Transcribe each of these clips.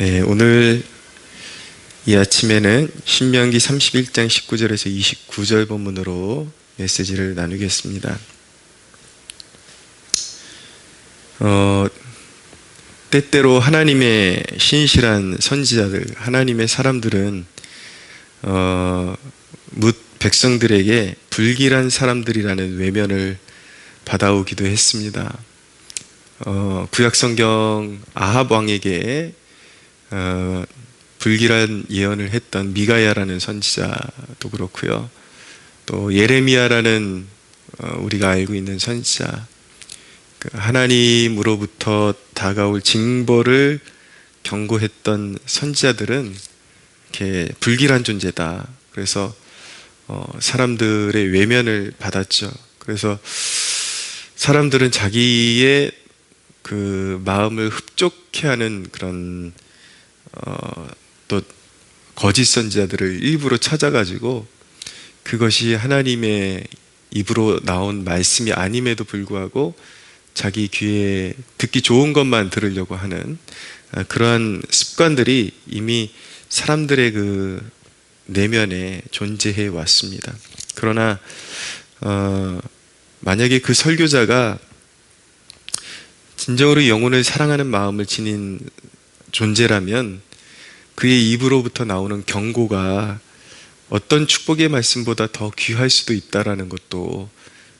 네, 오늘 이 아침에는 신명기 31장 19절에서 29절 본문으로 메시지를 나누겠습니다. 어, 때때로 하나님의 신실한 선지자들, 하나님의 사람들은 어, 묻 백성들에게 불길한 사람들이라는 외면을 받아오기도 했습니다. 어, 구약성경 아합 왕에게 어, 불길한 예언을 했던 미가야라는 선지자도 그렇고요. 또 예레미야라는 어, 우리가 알고 있는 선지자, 그 하나님으로부터 다가올 징벌을 경고했던 선지자들은 이렇게 불길한 존재다. 그래서 어, 사람들의 외면을 받았죠. 그래서 사람들은 자기의 그 마음을 흡족해하는 그런 어, 또 거짓 선지자들을 일부러 찾아가지고 그것이 하나님의 입으로 나온 말씀이 아님에도 불구하고 자기 귀에 듣기 좋은 것만 들으려고 하는 아, 그러한 습관들이 이미 사람들의 그 내면에 존재해 왔습니다. 그러나 어, 만약에 그 설교자가 진정으로 영혼을 사랑하는 마음을 지닌 존재라면 그의 입으로부터 나오는 경고가 어떤 축복의 말씀보다 더 귀할 수도 있다라는 것도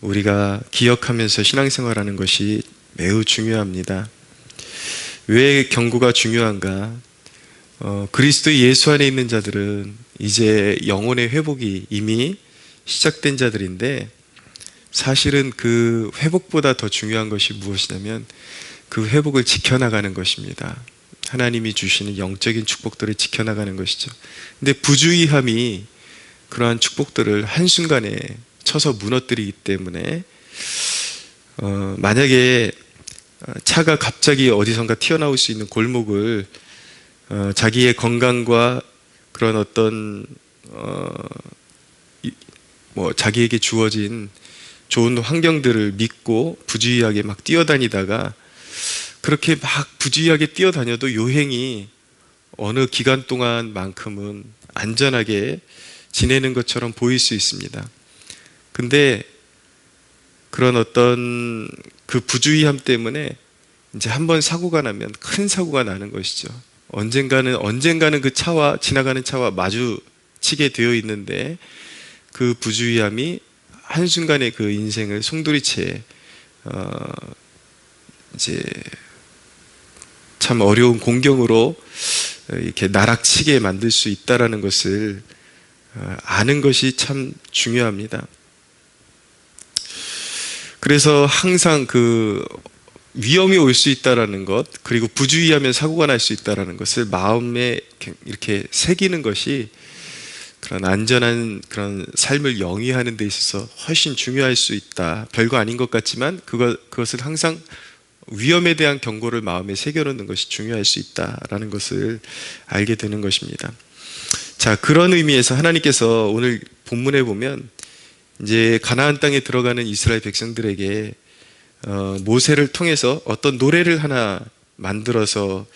우리가 기억하면서 신앙생활하는 것이 매우 중요합니다. 왜 경고가 중요한가? 어, 그리스도 예수 안에 있는 자들은 이제 영혼의 회복이 이미 시작된 자들인데 사실은 그 회복보다 더 중요한 것이 무엇이냐면 그 회복을 지켜나가는 것입니다. 하나님이 주시는 영적인 축복들을 지켜나가는 것이죠. 근데 부주의함이 그러한 축복들을 한순간에 쳐서 무너뜨리기 때문에 어, 만약에 차가 갑자기 어디선가 튀어나올 수 있는 골목을 어, 자기의 건강과 그런 어떤 어, 이, 뭐 자기에게 주어진 좋은 환경들을 믿고 부주의하게 막 뛰어다니다가 그렇게 막 부주의하게 뛰어다녀도 요행이 어느 기간 동안만큼은 안전하게 지내는 것처럼 보일 수 있습니다. 근데 그런 어떤 그 부주의함 때문에 이제 한 번 사고가 나면 큰 사고가 나는 것이죠. 언젠가는 언젠가는 그 차와 지나가는 차와 마주치게 되어 있는데 그 부주의함이 한순간에 그 인생을 송두리째 어 이제 참 어려운 공경으로 이렇게 나락치게 만들 수 있다라는 것을 어, 아는 것이 참 중요합니다. 그래서 항상 그 위험이 올 수 있다라는 것 그리고 부주의하면 사고가 날 수 있다라는 것을 마음에 이렇게 새기는 것이 그런 안전한 그런 삶을 영위하는 데 있어서 훨씬 중요할 수 있다. 별거 아닌 것 같지만 그것 그것을 항상 위험에 대한 경고를 마음에 새겨놓는 것이 중요할 수 있다라는 것을 알게 되는 것입니다. 자, 그런 의미에서 하나님께서 오늘 본문에 보면 이제 가나안 땅에 들어가는 이스라엘 백성들에게 어, 모세를 통해서 어떤 노래를 하나 만들어서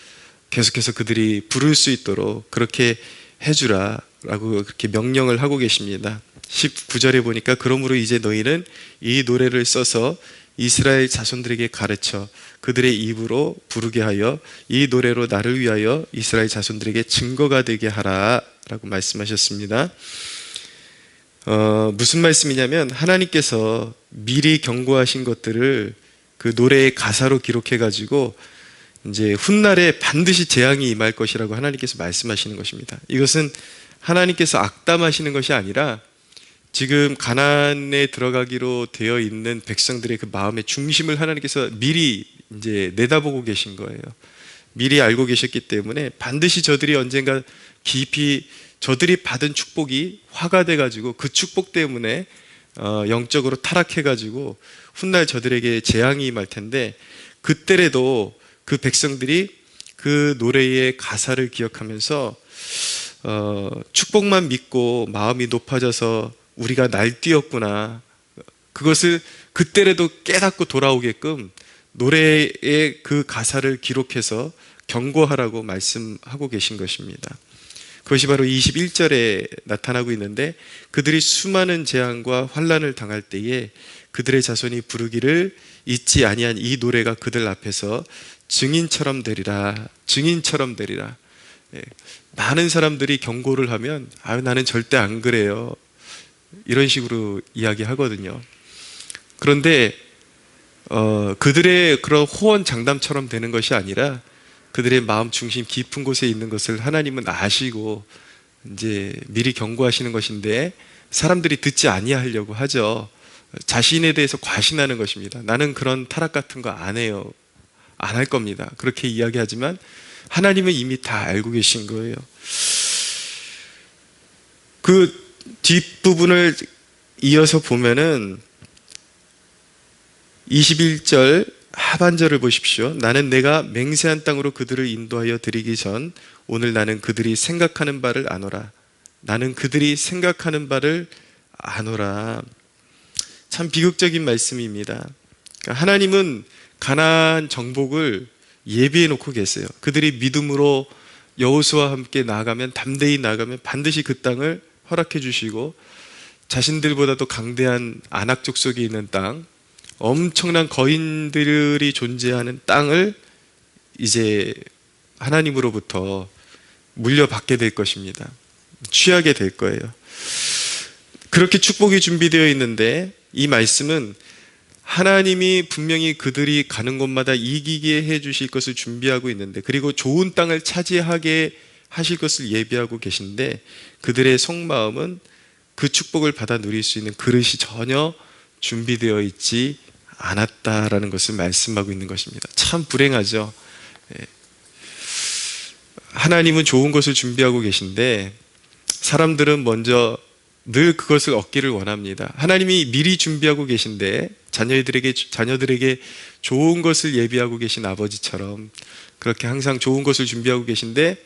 계속해서 그들이 부를 수 있도록 그렇게 해주라 라고 그렇게 명령을 하고 계십니다. 19절에 보니까 그러므로 이제 너희는 이 노래를 써서 이스라엘 자손들에게 가르쳐 그들의 입으로 부르게 하여 이 노래로 나를 위하여 이스라엘 자손들에게 증거가 되게 하라 라고 말씀하셨습니다. 어, 무슨 말씀이냐면 하나님께서 미리 경고하신 것들을 그 노래의 가사로 기록해 가지고 이제 훗날에 반드시 재앙이 임할 것이라고 하나님께서 말씀하시는 것입니다. 이것은 하나님께서 악담하시는 것이 아니라 지금 가난에 들어가기로 되어 있는 백성들의 그 마음의 중심을 하나님께서 미리 이제 내다보고 계신 거예요. 미리 알고 계셨기 때문에 반드시 저들이 언젠가 깊이 저들이 받은 축복이 화가 돼가지고 그 축복 때문에 어, 영적으로 타락해가지고 훗날 저들에게 재앙이 임할 텐데 그때라도 그 백성들이 그 노래의 가사를 기억하면서 어, 축복만 믿고 마음이 높아져서 우리가 날뛰었구나. 그것을 그때라도 깨닫고 돌아오게끔 노래의 그 가사를 기록해서 경고하라고 말씀하고 계신 것입니다. 그것이 바로 21절에 나타나고 있는데 그들이 수많은 재앙과 환란을 당할 때에 그들의 자손이 부르기를 잊지 아니한 이 노래가 그들 앞에서 증인처럼 되리라 증인처럼 되리라. 예, 많은 사람들이 경고를 하면 아 나는 절대 안 그래요 이런 식으로 이야기하거든요 그런데 어, 그들의 그런 호언 장담처럼 되는 것이 아니라 그들의 마음 중심 깊은 곳에 있는 것을 하나님은 아시고 이제 미리 경고하시는 것인데 사람들이 듣지 아니하려고 하죠. 자신에 대해서 과신하는 것입니다. 나는 그런 타락 같은 거 안 해요. 안 할 겁니다. 그렇게 이야기하지만 하나님은 이미 다 알고 계신 거예요. 그 뒷부분을 이어서 보면은 21절 하반절을 보십시오. 나는 내가 맹세한 땅으로 그들을 인도하여 드리기 전 오늘 나는 그들이 생각하는 바를 아노라. 나는 그들이 생각하는 바를 아노라. 참 비극적인 말씀입니다. 그러니까 하나님은 가나안 정복을 예비해 놓고 계세요. 그들이 믿음으로 여호수와 함께 나아가면 담대히 나아가면 반드시 그 땅을 허락해 주시고 자신들보다도 강대한 안악족 속에 있는 땅, 엄청난 거인들이 존재하는 땅을 이제 하나님으로부터 물려받게 될 것입니다. 취하게 될 거예요. 그렇게 축복이 준비되어 있는데 이 말씀은 하나님이 분명히 그들이 가는 곳마다 이기게 해 주실 것을 준비하고 있는데 그리고 좋은 땅을 차지하게 하실 것을 예비하고 계신데 그들의 속마음은 그 축복을 받아 누릴 수 있는 그릇이 전혀 준비되어 있지 않았다라는 것을 말씀하고 있는 것입니다. 참 불행하죠. 예. 하나님은 좋은 것을 준비하고 계신데 사람들은 먼저 늘 그것을 얻기를 원합니다. 하나님이 미리 준비하고 계신데 자녀들에게 자녀들에게 좋은 것을 예비하고 계신 아버지처럼 그렇게 항상 좋은 것을 준비하고 계신데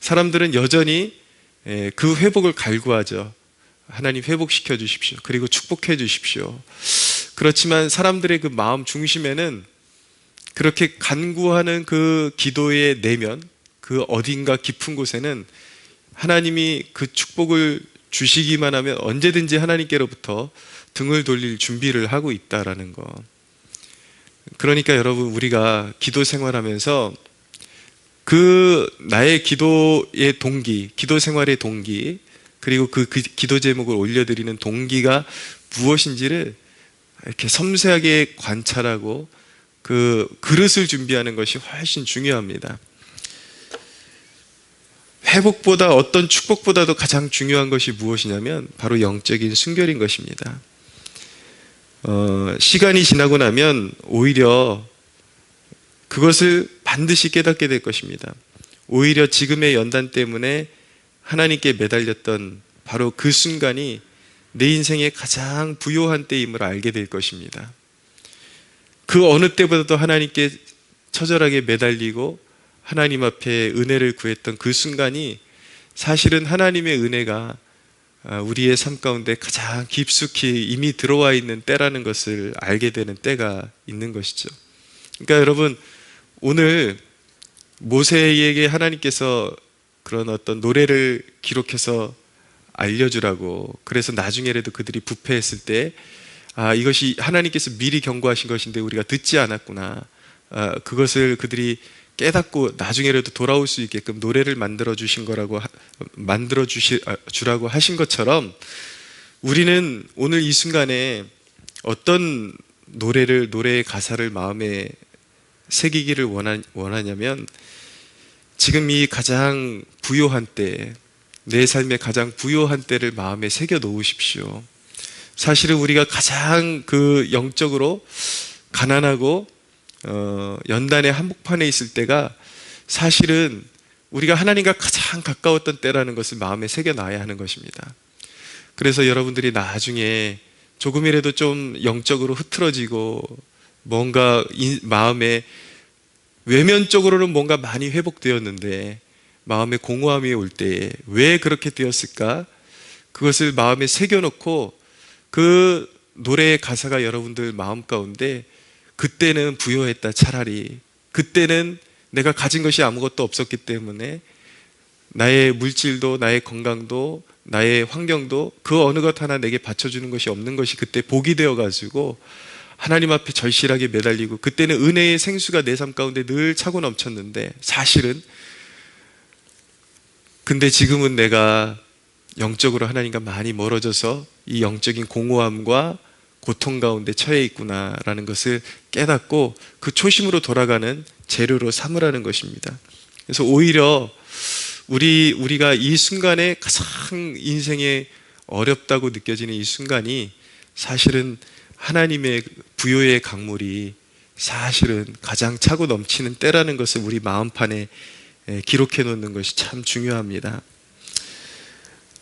사람들은 여전히 예, 그 회복을 갈구하죠. 하나님 회복시켜 주십시오. 그리고 축복해 주십시오. 그렇지만 사람들의 그 마음 중심에는 그렇게 간구하는 그 기도의 내면, 그 어딘가 깊은 곳에는 하나님이 그 축복을 주시기만 하면 언제든지 하나님께로부터 등을 돌릴 준비를 하고 있다라는 거. 그러니까 여러분 우리가 기도 생활하면서 그 나의 기도의 동기, 기도 생활의 동기, 그리고 그, 그 기도 제목을 올려드리는 동기가 무엇인지를 이렇게 섬세하게 관찰하고 그 그릇을 준비하는 것이 훨씬 중요합니다. 회복보다 어떤 축복보다도 가장 중요한 것이 무엇이냐면 바로 영적인 순결인 것입니다. 어, 시간이 지나고 나면 오히려 그것을 반드시 깨닫게 될 것입니다. 오히려 지금의 연단 때문에 하나님께 매달렸던 바로 그 순간이 내 인생의 가장 부요한 때임을 알게 될 것입니다. 그 어느 때보다도 하나님께 처절하게 매달리고 하나님 앞에 은혜를 구했던 그 순간이 사실은 하나님의 은혜가 아, 우리의 삶 가운데 가장 깊숙이 이미 들어와 있는 때라는 것을 알게 되는 때가 있는 것이죠. 그러니까 여러분 오늘 모세에게 하나님께서 그런 어떤 노래를 기록해서 알려주라고 그래서 나중에라도 그들이 부패했을 때 아, 이것이 하나님께서 미리 경고하신 것인데 우리가 듣지 않았구나. 아, 그것을 그들이 깨닫고 나중에라도 돌아올 수 있게끔 노래를 만들어 주신 거라고 하, 만들어 주시 아, 주라고 하신 것처럼 우리는 오늘 이 순간에 어떤 노래를 노래의 가사를 마음에 새기기를 원하, 원하냐면 지금 이 가장 부요한 때, 내 삶의 가장 부요한 때를 마음에 새겨 놓으십시오. 사실은 우리가 가장 그 영적으로 가난하고 어, 연단의 한복판에 있을 때가 사실은 우리가 하나님과 가장 가까웠던 때라는 것을 마음에 새겨 놔야 하는 것입니다. 그래서 여러분들이 나중에 조금이라도 좀 영적으로 흐트러지고 뭔가 마음에 외면적으로는 뭔가 많이 회복되었는데 마음에 공허함이 올때왜 그렇게 되었을까? 그것을 마음에 새겨놓고 그 노래의 가사가 여러분들 마음 가운데 그때는 부여했다 차라리 그때는 내가 가진 것이 아무것도 없었기 때문에 나의 물질도 나의 건강도 나의 환경도 그 어느 것 하나 내게 받쳐주는 것이 없는 것이 그때 복이 되어 가지고 하나님 앞에 절실하게 매달리고 그때는 은혜의 생수가 내 삶 가운데 늘 차고 넘쳤는데 사실은 근데 지금은 내가 영적으로 하나님과 많이 멀어져서 이 영적인 공허함과 고통 가운데 처해 있구나라는 것을 깨닫고 그 초심으로 돌아가는 재료로 삼으라는 것입니다. 그래서 오히려 우리 우리가 이 순간에 가장 인생에 어렵다고 느껴지는 이 순간이 사실은 하나님의 부요의 강물이 사실은 가장 차고 넘치는 때라는 것을 우리 마음판에 에, 기록해 놓는 것이 참 중요합니다.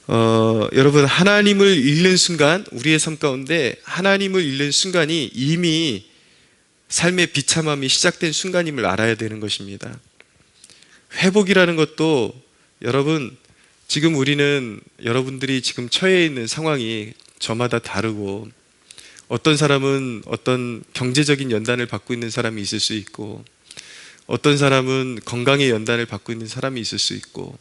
어, 여러분 하나님을 잃는 순간 우리의 삶 가운데 하나님을 잃는 순간이 이미 삶의 비참함이 시작된 순간임을 알아야 되는 것입니다. 회복이라는 것도 여러분 지금 우리는 여러분들이 지금 처해 있는 상황이 저마다 다르고 어떤 사람은 어떤 경제적인 연단을 받고 있는 사람이 있을 수 있고 어떤 사람은 건강의 연단을 받고 있는 사람이 있을 수 있고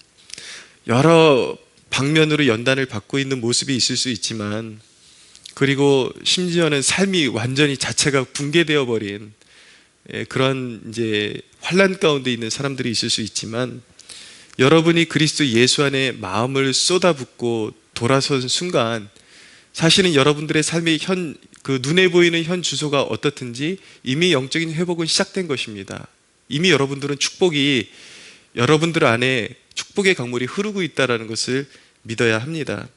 여러 방면으로 연단을 받고 있는 모습이 있을 수 있지만 그리고 심지어는 삶이 완전히 자체가 붕괴되어 버린 예, 그런 이제 환란 가운데 있는 사람들이 있을 수 있지만 여러분이 그리스도 예수 안에 마음을 쏟아붓고 돌아선 순간 사실은 여러분들의 삶의 현, 그 눈에 보이는 현 주소가 어떻든지 이미 영적인 회복은 시작된 것입니다. 이미 여러분들은 축복이 여러분들 안에 축복의 강물이 흐르고 있다라는 것을 믿어야 합니다.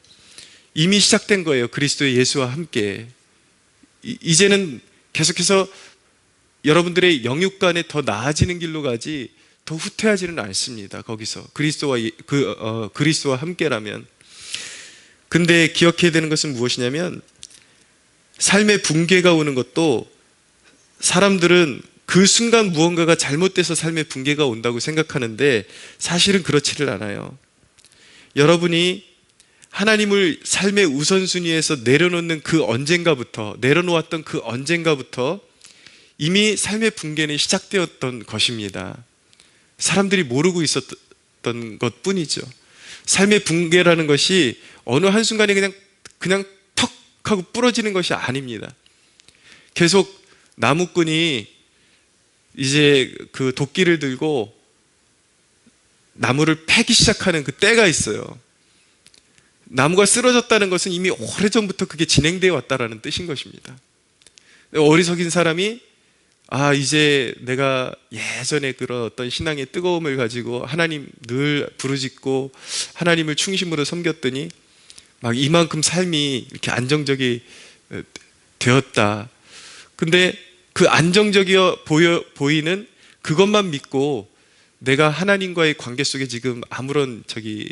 이미 시작된 거예요. 그리스도의 예수와 함께. 이- 이제는 계속해서 여러분들의 영육간에 더 나아지는 길로 가지 더 후퇴하지는 않습니다. 거기서 그리스도와 예- 그 어, 그리스도와 함께라면. 근데 기억해야 되는 것은 무엇이냐면 삶의 붕괴가 오는 것도 사람들은 그 순간 무언가가 잘못돼서 삶의 붕괴가 온다고 생각하는데 사실은 그렇지를 않아요. 여러분이 하나님을 삶의 우선순위에서 내려놓는 그 언젠가부터 내려놓았던 그 언젠가부터 이미 삶의 붕괴는 시작되었던 것입니다. 사람들이 모르고 있었던 것 뿐이죠. 삶의 붕괴라는 것이 어느 한순간에 그냥, 그냥 턱 하고 부러지는 것이 아닙니다. 계속 나무꾼이 이제 그 도끼를 들고 나무를 패기 시작하는 그 때가 있어요. 나무가 쓰러졌다는 것은 이미 오래전부터 그게 진행되어 왔다라는 뜻인 것입니다. 어리석인 사람이 아, 이제 내가 예전에 그런 어떤 신앙의 뜨거움을 가지고 하나님 늘 부르짖고 하나님을 충심으로 섬겼더니 막 이만큼 삶이 이렇게 안정적이 어, 되었다. 근데 그 안정적이어 보여, 보이는 그것만 믿고 내가 하나님과의 관계 속에 지금 아무런 저기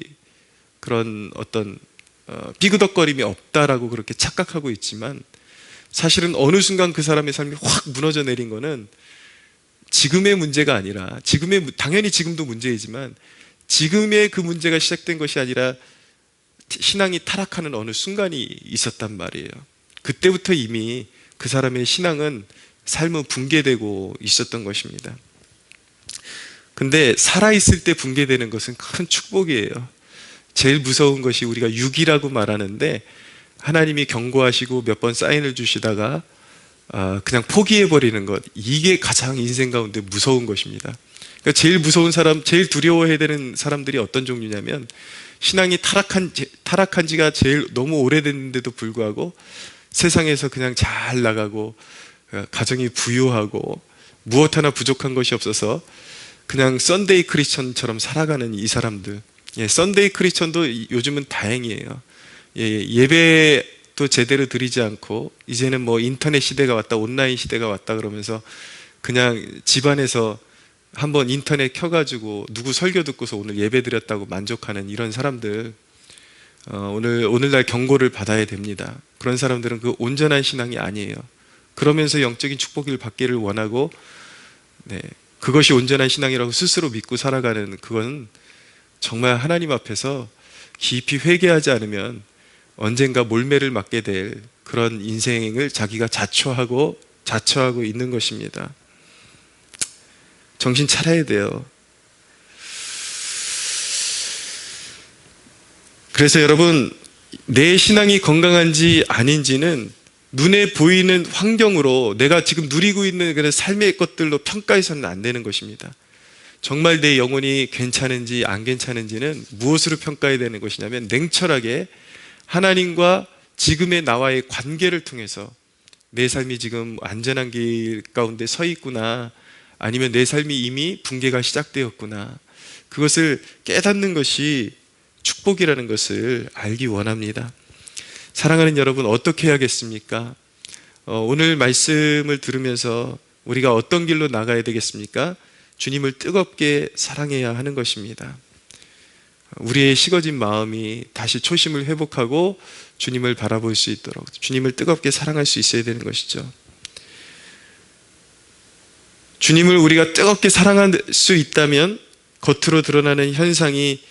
그런 어떤 어, 삐그덕거림이 없다라고 그렇게 착각하고 있지만 사실은 어느 순간 그 사람의 삶이 확 무너져 내린 거는 지금의 문제가 아니라 지금의 무- 당연히 지금도 문제이지만 지금의 그 문제가 시작된 것이 아니라 신앙이 타락하는 어느 순간이 있었단 말이에요. 그때부터 이미 그 사람의 신앙은 삶은 붕괴되고 있었던 것입니다. 근데 살아있을 때 붕괴되는 것은 큰 축복이에요. 제일 무서운 것이 우리가 육이라고 말하는데 하나님이 경고하시고 몇 번 사인을 주시다가 아, 그냥 포기해버리는 것 이게 가장 인생 가운데 무서운 것입니다. 그러니까 제일 무서운 사람, 제일 두려워해야 되는 사람들이 어떤 종류냐면 신앙이 타락한 지- 타락한 지가 제일 너무 오래됐는데도 불구하고 세상에서 그냥 잘 나가고 어, 가정이 부유하고 무엇 하나 부족한 것이 없어서 그냥 썬데이 크리스천처럼 살아가는 이 사람들. 예, 썬데이 크리스천도 이- 요즘은 다행이에요. 예, 예배도 제대로 드리지 않고 이제는 뭐 인터넷 시대가 왔다, 온라인 시대가 왔다 그러면서 그냥 집안에서 한번 인터넷 켜가지고 누구 설교 듣고서 오늘 예배 드렸다고 만족하는 이런 사람들 어, 오늘 오늘날 경고를 받아야 됩니다. 그런 사람들은 그 온전한 신앙이 아니에요. 그러면서 영적인 축복을 받기를 원하고 네, 그것이 온전한 신앙이라고 스스로 믿고 살아가는 그건 정말 하나님 앞에서 깊이 회개하지 않으면 언젠가 몰매를 맞게 될 그런 인생을 자기가 자초하고 자처하고 있는 것입니다. 정신 차려야 돼요. 그래서 여러분, 내 신앙이 건강한지 아닌지는 눈에 보이는 환경으로 내가 지금 누리고 있는 그런 삶의 것들로 평가해서는 안 되는 것입니다. 정말 내 영혼이 괜찮은지 안 괜찮은지는 무엇으로 평가해야 되는 것이냐면 냉철하게 하나님과 지금의 나와의 관계를 통해서 내 삶이 지금 안전한 길 가운데 서 있구나 아니면 내 삶이 이미 붕괴가 시작되었구나 그것을 깨닫는 것이 축복이라는 것을 알기 원합니다. 사랑하는 여러분 어떻게 해야겠습니까? 어, 오늘 말씀을 들으면서 우리가 어떤 길로 나가야 되겠습니까? 주님을 뜨겁게 사랑해야 하는 것입니다. 우리의 식어진 마음이 다시 초심을 회복하고 주님을 바라볼 수 있도록 주님을 뜨겁게 사랑할 수 있어야 되는 것이죠. 주님을 우리가 뜨겁게 사랑할 수 있다면 겉으로 드러나는 현상이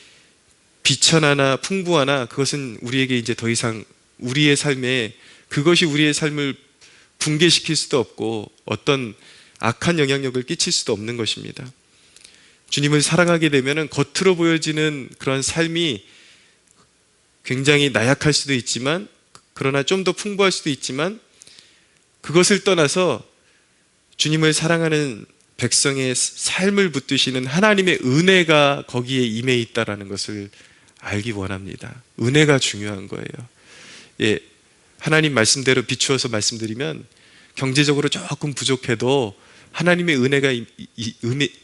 비천하나 풍부하나 그것은 우리에게 이제 더 이상 우리의 삶에 그것이 우리의 삶을 붕괴시킬 수도 없고 어떤 악한 영향력을 끼칠 수도 없는 것입니다. 주님을 사랑하게 되면 겉으로 보여지는 그런 삶이 굉장히 나약할 수도 있지만 그러나 좀 더 풍부할 수도 있지만 그것을 떠나서 주님을 사랑하는 백성의 삶을 붙드시는 하나님의 은혜가 거기에 임해 있다라는 것을 알기 원합니다. 은혜가 중요한 거예요. 예, 하나님 말씀대로 비추어서 말씀드리면 경제적으로 조금 부족해도 하나님의 은혜가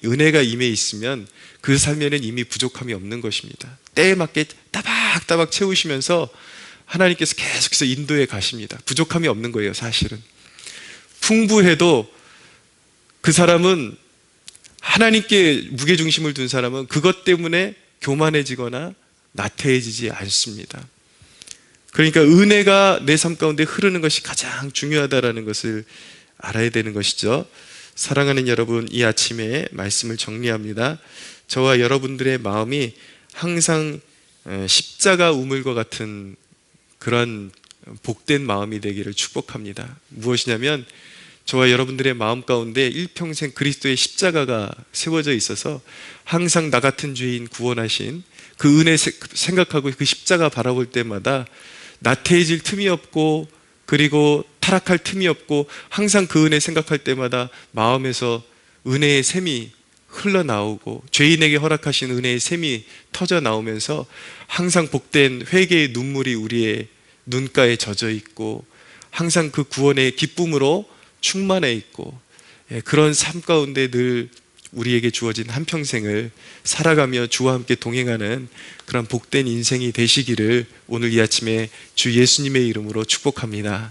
은혜가 임해 있으면 그 삶에는 이미 부족함이 없는 것입니다. 때에 맞게 따박따박 채우시면서 하나님께서 계속해서 인도해 가십니다. 부족함이 없는 거예요, 사실은. 풍부해도 그 사람은 하나님께 무게 중심을 둔 사람은 그것 때문에 교만해지거나 나태해지지 않습니다. 그러니까 은혜가 내 삶 가운데 흐르는 것이 가장 중요하다라는 것을 알아야 되는 것이죠. 사랑하는 여러분, 이 아침에 말씀을 정리합니다. 저와 여러분들의 마음이 항상 에, 십자가 우물과 같은 그런 복된 마음이 되기를 축복합니다. 무엇이냐면 저와 여러분들의 마음 가운데 일평생 그리스도의 십자가가 세워져 있어서 항상 나 같은 죄인 구원하신 그 은혜 세- 생각하고 그 십자가 바라볼 때마다 나태해질 틈이 없고 그리고 타락할 틈이 없고 항상 그 은혜 생각할 때마다 마음에서 은혜의 샘이 흘러나오고 죄인에게 허락하신 은혜의 샘이 터져 나오면서 항상 복된 회개의 눈물이 우리의 눈가에 젖어 있고 항상 그 구원의 기쁨으로 충만해 있고 예, 그런 삶 가운데 늘 우리에게 주어진 한평생을 살아가며 주와 함께 동행하는 그런 복된 인생이 되시기를 오늘 이 아침에 주 예수님의 이름으로 축복합니다.